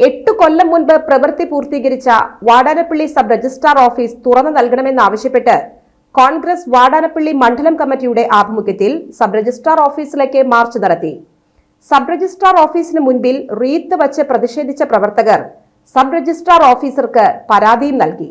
എട്ടു കൊല്ലം മുൻപ് പ്രവൃത്തി പൂർത്തീകരിച്ച വാടാനപ്പള്ളി സബ് രജിസ്ട്രാർ ഓഫീസ് തുറന്നു നൽകണമെന്നാവശ്യപ്പെട്ട് കോൺഗ്രസ് വാടാനപ്പള്ളി മണ്ഡലം കമ്മിറ്റിയുടെ ആഭിമുഖ്യത്തിൽ സബ് രജിസ്ട്രാർ ഓഫീസിലേക്ക് മാർച്ച് നടത്തി. സബ് രജിസ്ട്രാർ ഓഫീസിന് മുൻപിൽ റീത്ത് വച്ച് പ്രതിഷേധിച്ച പ്രവർത്തകർ സബ് രജിസ്ട്രാർ ഓഫീസർക്ക് പരാതിയും നൽകി.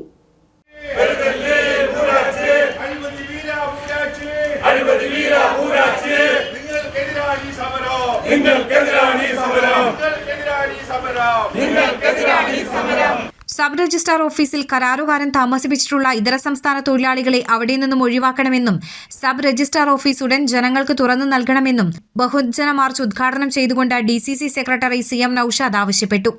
സമരം നിങ്ങൾക്കെതിരാണ് ഈ സമരം നിങ്ങൾക്കെതിരാണ് ഈ സമരം നിങ്ങൾക്കെതിരാണ് ഈ സമരം സബ് രജിസ്ട്രാർ ഓഫീസിൽ കരാറുകാരൻ താമസിപ്പിച്ചിട്ടുള്ള ഇതര സംസ്ഥാന തൊഴിലാളികളെ അവിടെ നിന്നും ഒഴിവാക്കണമെന്നും സബ് രജിസ്ട്രാർ ഓഫീസ് ഉടൻ ജനങ്ങൾക്ക് തുറന്നു നൽകണമെന്നും ബഹുജന മാർച്ച് ഉദ്ഘാടനം ചെയ്തുകൊണ്ട് D C C secretary C M Naushad ആവശ്യപ്പെട്ടു.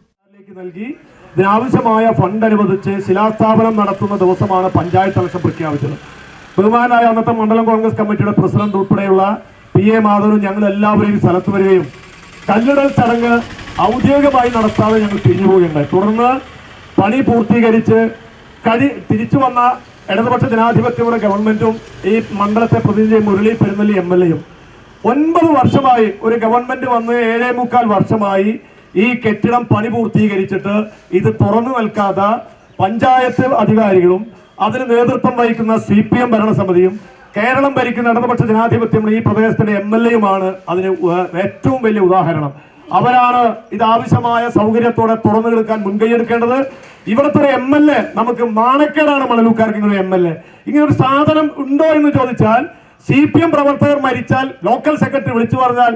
ആവശ്യമായ ഫണ്ട് അനുവദിച്ച് ശിലാസ്ഥാപനം നടത്തുന്ന ദിവസമാണ് പഞ്ചായത്ത് ഇലക്ഷൻ പ്രഖ്യാപിച്ചത്. ബഹുമാനായ അന്നത്തെ മണ്ഡലം കോൺഗ്രസ് കമ്മിറ്റിയുടെ പ്രസിഡന്റ് ഉൾപ്പെടെയുള്ള പി എ മാധവനും ഞങ്ങൾ എല്ലാവരെയും സ്ഥലത്ത് വരികയും കല്ലിടൽ ചടങ്ങ് ഔദ്യോഗികമായി നടത്താതെ ഞങ്ങൾ പിരിഞ്ഞു പോവുകയുണ്ടായി തുടർന്ന് പണി പൂർത്തീകരിച്ച് കഴി തിരിച്ചു വന്ന ഇടതുപക്ഷ ജനാധിപത്യയുടെ ഗവൺമെന്റും ഈ മണ്ഡലത്തെ പ്രതിനിധി മുരളി പെരുന്നല്ലി എം എൽ എയും. ഒൻപത് വർഷമായി ഒരു ഗവൺമെന്റ് വന്ന് ഏഴേ മുക്കാൽ വർഷമായി ഈ കെട്ടിടം പണി പൂർത്തീകരിച്ചിട്ട് ഇത് തുറന്നു നിൽക്കാതെ പഞ്ചായത്ത് അധികാരികളും അതിന് നേതൃത്വം വഹിക്കുന്ന സി പി എം ഭരണസമിതിയും കേരളം ഭരിക്കുന്ന ഇടതുപക്ഷ ജനാധിപത്യം ഈ പ്രദേശത്തിന്റെ എം എൽ എയുമാണ് അതിന് ഏറ്റവും വലിയ ഉദാഹരണം. അവരാണ് ഇത് ആവശ്യമായ സൗകര്യത്തോടെ തുറന്നു കൊടുക്കാൻ മുൻകൈയെടുക്കേണ്ടത് ഇവിടുത്തെ ഒരു എം എൽ എ നമുക്ക് നാണക്കേടാണ് മണലൂക്കാർക്ക് ഇങ്ങനെ എം എൽ എ ഇങ്ങനെ ഒരു സാധനം ഉണ്ടോ എന്ന് ചോദിച്ചാൽ സി പി എം പ്രവർത്തകർ മരിച്ചാൽ ലോക്കൽ സെക്രട്ടറി വിളിച്ചു പറഞ്ഞാൽ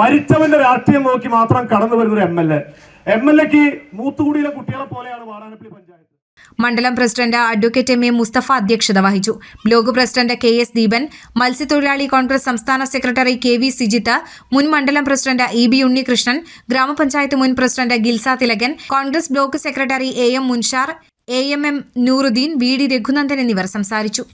മരിച്ചവന്റെ രാഷ്ട്രീയം നോക്കി മാത്രം കടന്നു വരുന്ന ഒരു M L A M L എക്ക് മൂത്തുകുടിയിലെ കുട്ടികളെ പോലെയാണ് വാടാനപ്പള്ളി പഞ്ചായത്ത്. മണ്ഡലം president advocate M A Musthafa അധ്യക്ഷത വഹിച്ചു. Block president K S Deepan മത്സ്യത്തൊഴിലാളി കോൺഗ്രസ് സംസ്ഥാന സെക്രട്ടറി കെ വി സിജിത്ത് മുൻ മണ്ഡലം പ്രസിഡന്റ് ഇ ബി ഉണ്ണികൃഷ്ണൻ ഗ്രാമപഞ്ചായത്ത് മുൻ president Gilsa Thilakan Congress block secretary A M Munshar A M M Nooruddeen V D Raghunandan എന്നിവർ സംസാരിച്ചു.